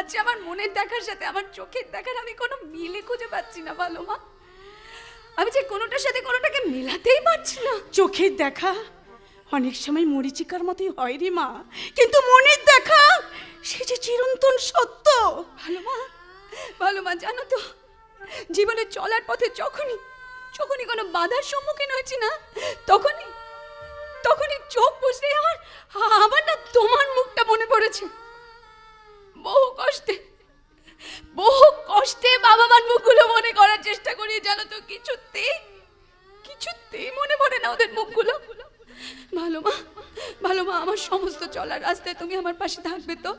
আজ আমার মনের দেখার সাথে আমার চোখের দেখার আমি কোনো মিলে খুঁজে পাচ্ছি না ভালো মা আমি যে কোনোটার সাথে কোনোটাকে মেলাতেই পারছি না। চোখের দেখা অনেক সময় মরিচিকার মতোই হয় রে মা। কিন্তু মনের দেখা সে যে চিরন্তন সত্য। ভালো মা ভালো মা জানো তো জীবনে চলার পথে যখনই যখনই কোনো বাধার সম্মুখীন হয়েছি না তখনই তখনই চোখ বুঝলে আমার আমার না তোমার মুখটা মনে পড়েছে। বহু কষ্টে বহু কষ্টে বাবা মার মুখগুলো মনে করার চেষ্টা করি জানো তো কিছুতেই কিছুতেই মনে পড়ে না ওদের মুখগুলো। ভালো মা ভালো মা আমার সমস্ত চলার রাস্তায় তুমি আমার পাশে থাকবে তো।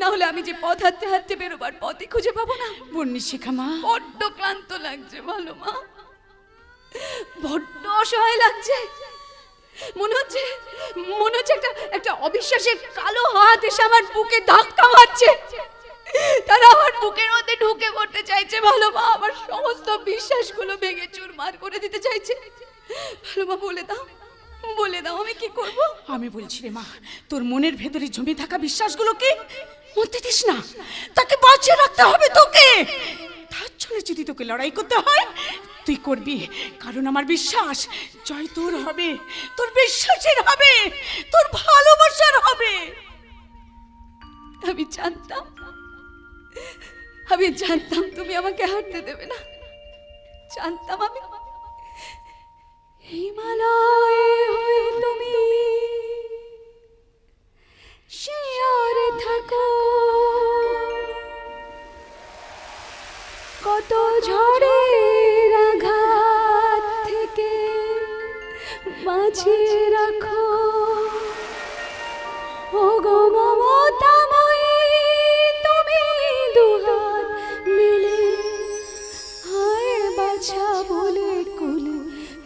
না হলে আমি যে পথ হাঁটতে হাঁটতে বেরোবার পথই খুঁজে পাবো না। বন্যি শিখা মা। বড্ড ক্লান্ত লাগছে ভালো মা। বড্ড অসহায় লাগছে। মনে হচ্ছে মনে হচ্ছে একটা একটা অবিশ্বাসের কালো হাত এসে আমার বুকে ধাক্কা মারছে। তারা আমার বুকের মধ্যে ঢুকে পড়তে চাইছে। ভালো মা আমার সমস্ত বিশ্বাসগুলো ভেঙে চুরমার করে দিতে চাইছে। ভালো মা বলে দাও বলে দাও আমি কি করব? আমি বলছি রে মা, তোর মনের ভেতরে জমে থাকা বিশ্বাসগুলোকে মরতে দিস না। তাকে বাঁচিয়ে রাখতে হবে তোকে। তার জন্য যদি তোকে লড়াই করতে হয় তুই করবি? কারণ আমার বিশ্বাস, জয় তোর হবে। তোর বিশ্বাসের হবে। তোর ভালোবাসার হবে। আমি জানতাম আমি জানতাম তুমি আমাকে হাঁটতে দেবে না। জানতাম আমি। হিমালয়ে তুমি শিয়রে থাকো। কত ঝড়ের বাঁচিয়ে রাখো। ওগো মমতাময়ী, তুমি দুহাত মিলে হায় বাছা বলে কোলে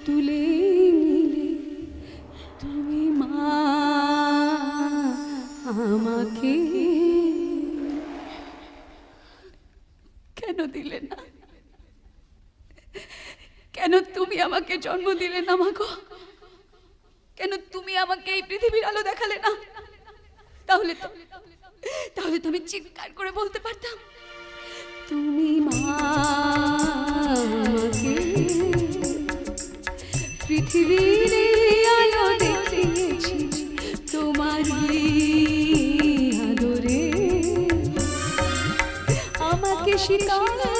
তুলে নিলে। তুমি মা, আমাকে কেন দিলে না? কেন তুমি আমাকে জন্ম দিলে না মাগো কেন তুমি আমাকে এই পৃথিবীর আলো দেখালে না? তাহলে তো তাহলে তো আমি চিৎকার করে বলতে পারতাম, তুমি মা পৃথিবীর আলো দেখিয়েছি, তোমারই আদরে। আমাকে শিকার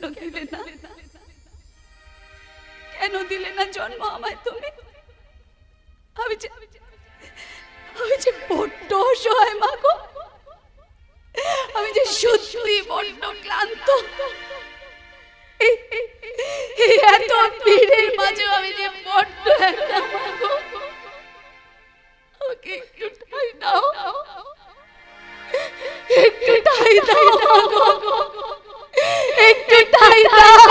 কেন দিলে না? কেন দিলে না জন্ম আমায় তুমি? আমি যে আমি যে বড্ড অসহায়, মা গো। আমি যে সত্যি বড্ড ক্লান্ত। এত মাঝে আমি যে বড্ড একা, মা গো। আমাকে একটু ঠাই দাও। একটু ঠাই দাও, মা গো। 你带